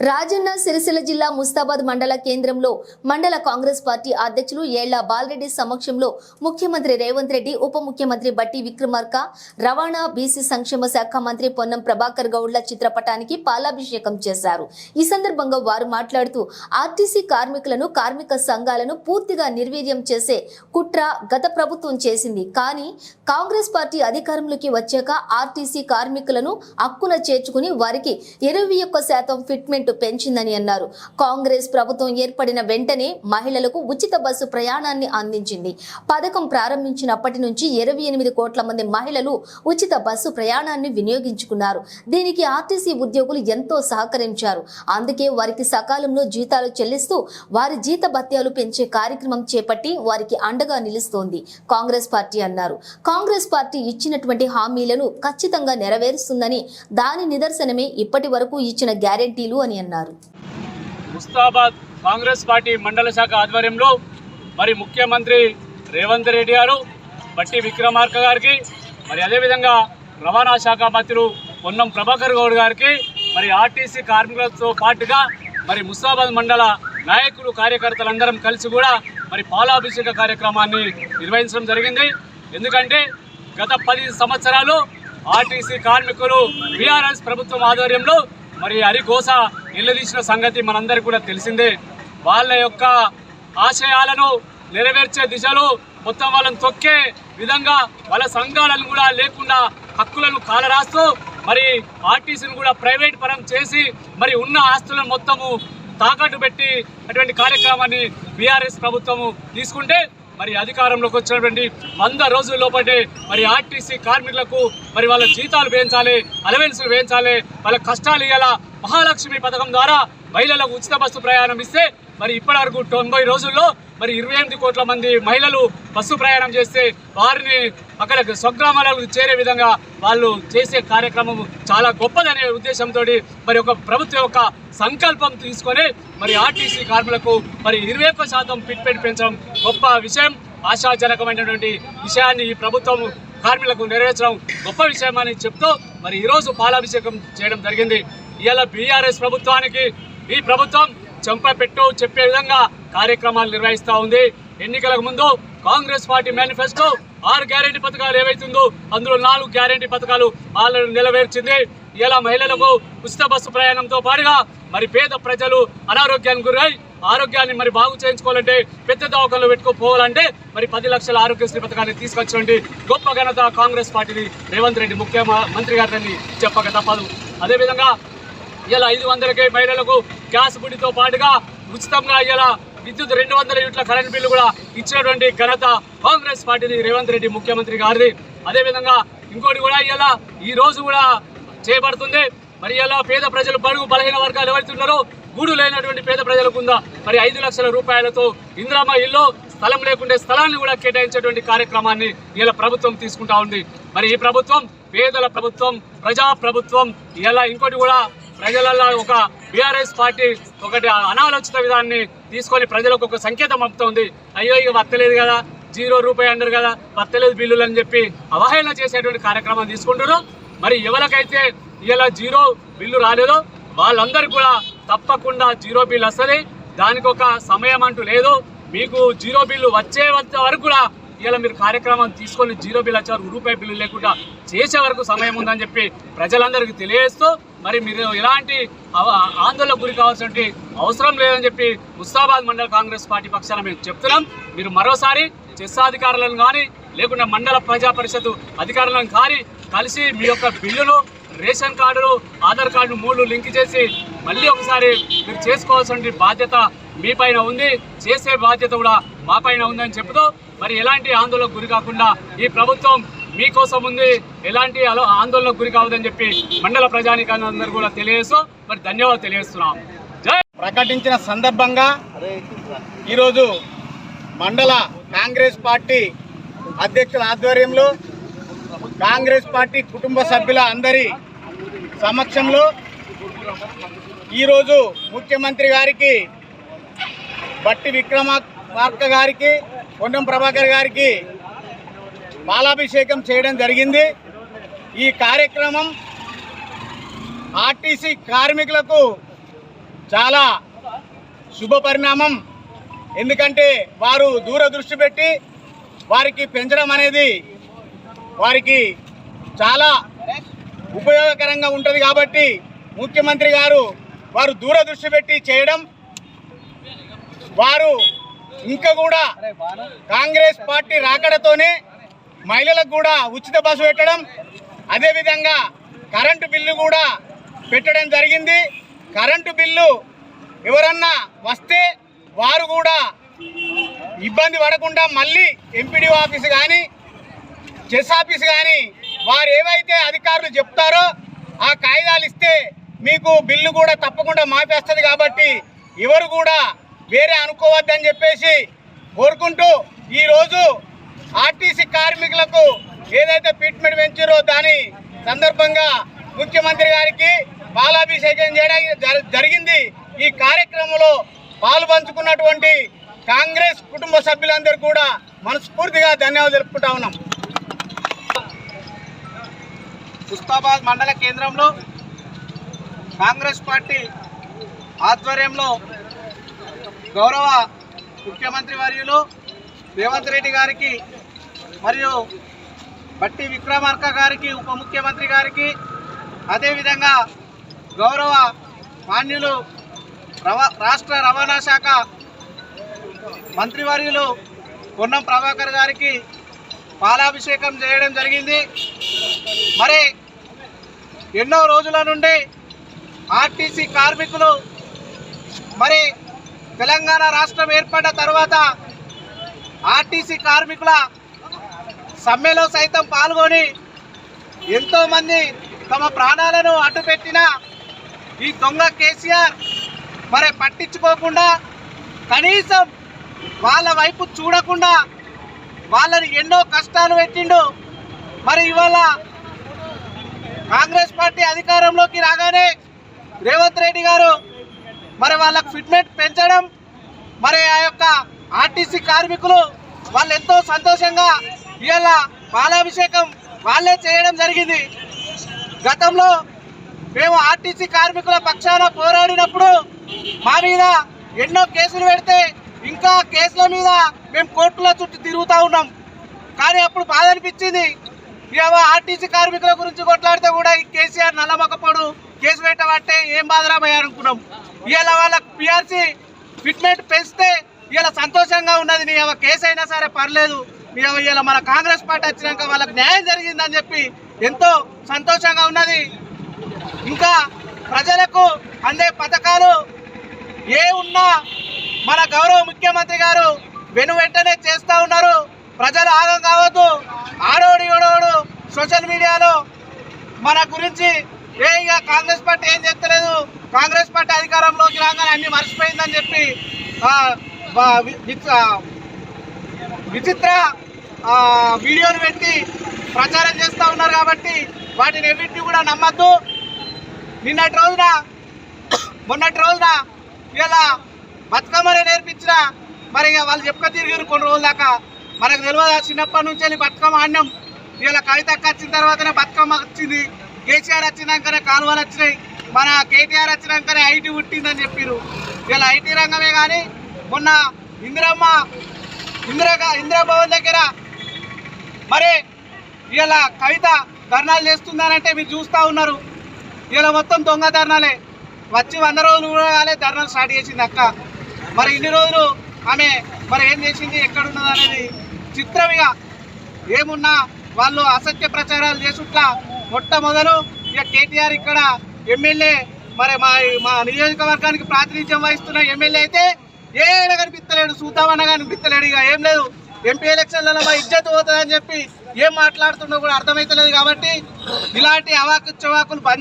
раз రాజన్న సిరిసిల్ల జిల్లా ముస్తాబాద్ మండల కేంద్రంలో మండల కాంగ్రెస్ పార్టీ అధ్యక్షులు ఏళ్ళ బాలరెడ్డి సమక్షంలో ముఖ్యమంత్రి రేవంత్ రెడ్డి ఉప ముఖ్యమంత్రి బట్టి విక్రమార్క రవాణా బీసీ సంక్షేమ శాఖ మంత్రి పొన్నం ప్రభాకర్ గౌడ్ల చిత్రపటానికి పాలాభిషేకం చేశారు. ఈ సందర్భంగా వారు మాట్లాడుతూ ఆర్టీసీ కార్మికులను కార్మిక సంఘాలను పూర్తిగా నిర్వీర్యం చేసే కుట్ర గత ప్రభుత్వం చేసింది. కానీ కాంగ్రెస్ పార్టీ అధికారంలోకి వచ్చాక ఆర్టీసీ కార్మికులను హక్కున చేర్చుకుని వారికి ఇరవై ఒక్క శాతం ఫిట్మెంట్ చేసిందని అన్నారు. కాంగ్రెస్ ప్రభుత్వం ఏర్పడిన వెంటనే మహిళలకు ఉచిత బస్సు ప్రయాణాన్ని అందించింది. పథకం ప్రారంభించినప్పటి నుంచి ఇరవై ఎనిమిది కోట్ల మంది మహిళలు ఉచిత బస్సు ప్రయాణాన్ని వినియోగించుకున్నారు. దీనికి ఆర్టీసీ ఉద్యోగులు ఎంతో సహకరించారు. అందుకే వారికి సకాలంలో జీతాలు చెల్లిస్తూ వారి జీత భత్యాలు పెంచే కార్యక్రమం చేపట్టి వారికి అండగా నిలుస్తోంది కాంగ్రెస్ పార్టీ అన్నారు. కాంగ్రెస్ పార్టీ ఇచ్చినటువంటి హామీలను ఖచ్చితంగా నెరవేరుస్తుందని దాని నిదర్శనమే ఇప్పటి వరకు ఇచ్చిన గ్యారెంటీలు అని అన్నారు. ముస్తాబాద్ కాంగ్రెస్ పార్టీ మండల శాఖ ఆధ్వర్యంలో మరి ముఖ్యమంత్రి రేవంత్ రెడ్డి గారు బట్టి విక్రమార్క గారికి మరి అదేవిధంగా రవాణా శాఖ మంత్రులు పొన్నం ప్రభాకర్ గౌడ్ గారికి మరి ఆర్టీసీ కార్మికులతో పాటుగా మరి ముస్తాబాద్ మండల నాయకులు కార్యకర్తలందరం కలిసి కూడా మరి పాలాభిషేక కార్యక్రమాన్ని నిర్వహించడం జరిగింది. ఎందుకంటే గత పది సంవత్సరాలు ఆర్టీసీ కార్మికులు బీఆర్ఎస్ ప్రభుత్వం ఆధ్వర్యంలో మరి హరిఘోష నిలదీసిన సంగతి మనందరికీ కూడా తెలిసిందే. వాళ్ళ యొక్క ఆశయాలను నెరవేర్చే దిశలో మొత్తం వాళ్ళని తొక్కే విధంగా వాళ్ళ సంఘాలను కూడా లేకుండా హక్కులను కాలరాస్తూ మరి ఆర్టీసీని కూడా ప్రైవేట్ పరం చేసి మరి ఉన్న ఆస్తులను మొత్తము తాకట్టు పెట్టి అటువంటి కార్యక్రమాన్ని బీఆర్ఎస్ ప్రభుత్వము తీసుకుంటే మరి అధికారంలోకి వచ్చినటువంటి వంద రోజుల లోపటే మరి ఆర్టీసీ కార్మికులకు మరి వాళ్ళ జీతాలు వేయించాలి అలవెన్సులు వేయించాలి వాళ్ళ కష్టాలు ఇవ్వాల మహాలక్ష్మి పథకం ద్వారా మహిళలకు ఉచిత బస్సు ప్రయాణం ఇస్తే మరి ఇప్పటివరకు తొంభై రోజుల్లో మరి ఇరవై ఎనిమిది కోట్ల మంది మహిళలు బస్సు ప్రయాణం చేస్తే వారిని అక్కడ స్వగ్రామాలకు చేరే విధంగా వాళ్ళు చేసే కార్యక్రమం చాలా గొప్పదనే ఉద్దేశంతో మరి ఒక ప్రభుత్వం యొక్క సంకల్పం తీసుకొని మరి ఆర్టీసీ కార్మికులకు మరి ఇరవై ఒక్క శాతం ఫిట్మెంట్ పెంచడం గొప్ప విషయం. ఆశాజనకమైనటువంటి విషయాన్ని ఈ ప్రభుత్వం కార్మికులకు నెరవేర్చడం గొప్ప విషయం అని చెప్తూ మరి ఈరోజు పాలాభిషేకం చేయడం జరిగింది. ఇవాళ బీఆర్ఎస్ ప్రభుత్వానికి ఈ ప్రభుత్వం చెంప పెట్టు చెప్పే విధంగా కార్యక్రమాలు నిర్వహిస్తూ ఉంది. ఎన్నికలకు ముందు కాంగ్రెస్ పార్టీ మేనిఫెస్టో ఆరు గ్యారెంటీ పథకాలు ఏవైతుందో అందులో నాలుగు గ్యారెంటీ పథకాలు ఆల్రెడీ నెరవేర్చింది. ఇలా మహిళలకు ఉచిత బస్సు ప్రయాణంతో పాటుగా మరి పేద ప్రజలు అనారోగ్యానికి గురై ఆరోగ్యాన్ని మరి బాగు చేయించుకోవాలంటే పెద్ద దవాఖానలో పెట్టుకోపోవాలంటే మరి పది లక్షల ఆరోగ్యశ్రీ పథకాన్ని తీసుకొచ్చినటువంటి గొప్ప ఘనత కాంగ్రెస్ పార్టీని రేవంత్ రెడ్డి ముఖ్య మంత్రి గారిని చెప్పక తప్పదు. అదేవిధంగా ఇలా ఐదు వందలకే మహిళలకు గ్యాస్ బుడితో పాటుగా ఉచితంగా ఇలా విద్యుత్ రెండు వందల యూట్ల కరెంట్ బిల్లు కూడా ఇచ్చినటువంటి ఘనత కాంగ్రెస్ పార్టీని రేవంత్ రెడ్డి ముఖ్యమంత్రి గారిది. అదేవిధంగా ఇంకోటి కూడా ఇలా ఈ రోజు కూడా చేయబడుతుంది మరి ఎలా పేద ప్రజలు బడుగు బలహీన వర్గాలు ఎవరుతున్నారో గూడు లేనటువంటి పేద ప్రజలకు ఉందా మరి ఐదు లక్షల రూపాయలతో ఇందిరామ ఇల్లు స్థలం లేకుంటే స్థలాన్ని కూడా కేటాయించేటువంటి కార్యక్రమాన్ని ఇలా ప్రభుత్వం తీసుకుంటా ఉంది. మరి ఈ ప్రభుత్వం పేదల ప్రభుత్వం ప్రజా ప్రభుత్వం ఇలా ఇంకోటి కూడా ప్రజలలో ఒక బీఆర్ఎస్ పార్టీ ఒకటి అనాలోచిత విధాన్ని తీసుకొని ప్రజలకు ఒక సంకేతం పంపుతోంది. అయ్యో ఇక వత్తలేదు కదా జీరో రూపాయి అంటారు కదా వత్తలేదు బిల్లులు అని చెప్పి అవహేళన చేసేటువంటి కార్యక్రమం తీసుకుంటారు మరి ఎవరికైతే ఇలా జీరో బిల్లు రాలేదో వాళ్ళందరూ కూడా తప్పకుండా జీరో బిల్లు వస్తుంది. దానికి ఒక సమయం అంటూ లేదు. మీకు జీరో బిల్లు వచ్చే వరకు కూడా ఇలా మీరు కార్యక్రమం తీసుకొని జీరో బిల్ వచ్చే వరకు రూపాయి బిల్లు లేకుండా చేసే వరకు సమయం ఉందని చెప్పి ప్రజలందరికీ తెలియజేస్తూ మరి మీరు ఎలాంటి అవ- ఆందోళనకు గురి కావాల్సిన అవసరం లేదని చెప్పి ముస్తాబాద్ మండల కాంగ్రెస్ పార్టీ పక్షాన మేము చెప్తున్నాం. మీరు మరోసారి చెస్ అధికారులను కానీ లేకుండా మండల ప్రజా పరిషత్ అధికారులను కానీ కలిసి మీ యొక్క బిల్లును రేషన్ కార్డులు ఆధార్ కార్డు మూడు లింక్ చేసి మళ్ళీ ఒకసారి మీరు చేసుకోవాల్సిన బాధ్యత మీ పైన ఉంది. చేసే బాధ్యత కూడా మా పైన ఉందని చెబుతూ మరి ఎలాంటి ఆందోళనకు గురి కాకుండా ఈ ప్రభుత్వం మీకోసం ఉంది. ఎలాంటి అలో ఆందోళనకు గురి కావద్దని చెప్పి మండల ప్రజానికాందరూ కూడా తెలియజేస్తూ మరి ధన్యవాదాలు తెలియజేస్తున్నాం. ప్రకటించిన సందర్భంగా ఈరోజు మండల కాంగ్రెస్ పార్టీ అధ్యక్షుల ఆధ్వర్యంలో కాంగ్రెస్ పార్టీ కుటుంబ సభ్యుల అందరి సమక్షంలో ఈరోజు ముఖ్యమంత్రి గారికి బట్టి విక్రమార్క గారికి పొన్నం ప్రభాకర్ గారికి బాలాభిషేకం చేయడం జరిగింది. ఈ కార్యక్రమం ఆర్టీసీ కార్మికులకు చాలా శుభ పరిణామం. ఎందుకంటే వారు దూరదృష్టి పెట్టి వారికి పెంచడం అనేది వారికి చాలా ఉపయోగకరంగా ఉంటుంది కాబట్టి ముఖ్యమంత్రి గారు వారు దూరదృష్టి పెట్టి చేయడం వారు ఇంకా కూడా కాంగ్రెస్ పార్టీ రాకడతోనే మహిళలకు కూడా ఉచిత బస్సు పెట్టడం అదేవిధంగా కరెంటు బిల్లు కూడా పెట్టడం జరిగింది. కరెంటు బిల్లు ఎవరన్నా వస్తే వారు కూడా ఇబ్బంది పడకుండా మళ్ళీ ఎంపీడీ ఆఫీస్ కానీ చెస్ ఆఫీస్ కానీ వారు ఏవైతే అధికారులు చెప్తారో ఆ కాగితాలు ఇస్తే మీకు బిల్లు కూడా తప్పకుండా మాపేస్తుంది కాబట్టి ఎవరు కూడా వేరే అనుకోవద్దని చెప్పేసి కోరుకుంటూ ఈరోజు ఆర్టీసీ కార్మికులకు ఏదైతే ట్రీట్మెంట్ పెంచారో దాని సందర్భంగా ముఖ్యమంత్రి గారికి పాలాభిషేకం చేయడం జరిగింది. ఈ కార్యక్రమంలో పాలు పంచుకున్నటువంటి కాంగ్రెస్ కుటుంబ సభ్యులందరూ కూడా మనస్ఫూర్తిగా ధన్యవాదాలు తెలుపుకుంటా ఉన్నాం. ముస్తాబాద్ మండల కేంద్రంలో కాంగ్రెస్ పార్టీ ఆధ్వర్యంలో గౌరవ ముఖ్యమంత్రి వర్యులు రేవంత్ రెడ్డి గారికి మరియు బట్టి విక్రమార్క గారికి ఉప ముఖ్యమంత్రి గారికి అదేవిధంగా గౌరవ మాన్యులు రవా రాష్ట్ర రవాణా శాఖ మంత్రివర్యులు పొన్నం ప్రభాకర్ గారికి పాలాభిషేకం చేయడం జరిగింది. మరి ఎన్నో రోజుల నుండి ఆర్టీసీ కార్మికులు మరి తెలంగాణ రాష్ట్రం ఏర్పడ్డ తర్వాత ఆర్టీసీ కార్మికుల సమ్మెలో సైతం పాల్గొని ఎంతోమంది తమ ప్రాణాలను అడ్డుపెట్టిన ఈ దొంగ కేసీఆర్ మరి పట్టించుకోకుండా కనీసం వాళ్ళ వైపు చూడకుండా వాళ్ళని ఎన్నో కష్టాలు పెట్టిండు. మరి ఇవాళ కాంగ్రెస్ పార్టీ అధికారంలోకి రాగానే రేవంత్ రెడ్డి గారు మరి వాళ్ళకు ఫిట్మెంట్ పెంచడం మరి ఆ యొక్క ఆర్టీసీ కార్మికులు వాళ్ళు ఎంతో సంతోషంగా ఇవాళ పాలాభిషేకం వాళ్ళే చేయడం జరిగింది. గతంలో మేము ఆర్టీసీ కార్మికుల పక్షాన పోరాడినప్పుడు మా మీద ఎన్నో కేసులు పెడితే ఇంకా కేసుల మీద మేము కోర్టుల చుట్టూ తిరుగుతూ ఉన్నాం. కానీ అప్పుడు బాధ అనిపించింది ఆర్టీసీ కార్మికుల గురించి కొట్లాడితే కూడా ఈ కేసీఆర్ నల్లమొక్కపోడు కేసు పెట్టబట్టే ఏం బాధరా అనుకున్నాం ఇవాళ వాళ్ళకి పిఆర్సీ ఫిట్మెంట్ పెంచితే ఇలా సంతోషంగా ఉన్నది. నీ ఏవో కేసు అయినా సరే పర్లేదు. నీ ఏవో మన కాంగ్రెస్ పార్టీ వచ్చినాక వాళ్ళకి న్యాయం జరిగిందని చెప్పి ఎంతో సంతోషంగా ఉన్నది. ఇంకా ప్రజలకు అందే పథకాలు ఏ ఉన్నా మన గౌరవ ముఖ్యమంత్రి గారు వెను వెంటనే చేస్తూ ఉన్నారు. ప్రజలు ఆగం కావద్దు. ఆడోడు ఈడోడు సోషల్ మీడియాలో మన గురించి ఏ ఇక కాంగ్రెస్ పార్టీ ఏం చెప్తలేదు. కాంగ్రెస్ పార్టీ అధికారంలోకి రాగానే అన్ని మర్చిపోయిందని చెప్పి విచిత్ర వీడియోలు పెట్టి ప్రచారం చేస్తూ ఉన్నారు కాబట్టి వాటిని ఎన్నింటినీ కూడా నమ్మద్దు. నిన్నటి రోజున మొన్నటి రోజున ఇలా బతుకమ్మని నేర్పించిన మరి ఇక వాళ్ళు చెప్పుక తిరిగారు కొన్ని రోజుల దాకా. మనకు తెలియదు చిన్నప్పటి నుంచి వెళ్ళి బతుకమ్మ ఆడినాం. ఇలా కవితక్క వచ్చిన తర్వాతనే బతుకమ్మ వచ్చింది. కేసీఆర్ వచ్చినాకనే కాలువలు వచ్చినాయి. మన కేటీఆర్ వచ్చినాకనే ఐటీ పుట్టిందని చెప్పారు ఇలా ఐటీ రంగమే కానీ మొన్న ఇందిరమ్మ ఇందిరా ఇందిరాభవన్ దగ్గర మరి ఇలా కవిత ధర్నాలు చేస్తుందనంటే మీరు చూస్తూ ఉన్నారు. ఇలా మొత్తం దొంగ ధర్నాలే. వచ్చి వంద రోజులు కూడా కాలే ధర్నాలు స్టార్ట్ చేసింది అక్క. మరి ఇన్ని రోజులు ఆమె మరి ఏం చేసింది ఎక్కడున్నది అనేది చిత్రమిగా ఏమున్నా వాళ్ళు అసత్య ప్రచారాలు చేసుట్లా మొట్టమొదలు ఇక కేటీఆర్ ఇక్కడ ఎమ్మెల్యే మరి మా మా నియోజకవర్గానికి ప్రాతినిధ్యం వహిస్తున్న ఎమ్మెల్యే అయితే ఏడ కనిపిస్తలేడు చూద్దామన్నా కనిపిస్తలేడు. ఇక ఏం లేదు ఎంపీ ఎలక్షన్లలో మా ఇజ్జత్ పోతుందని చెప్పి ఏం మాట్లాడుతుండో కూడా అర్థమైతలేదు కాబట్టి ఇలాంటి అవాకు చవాకులు బంద్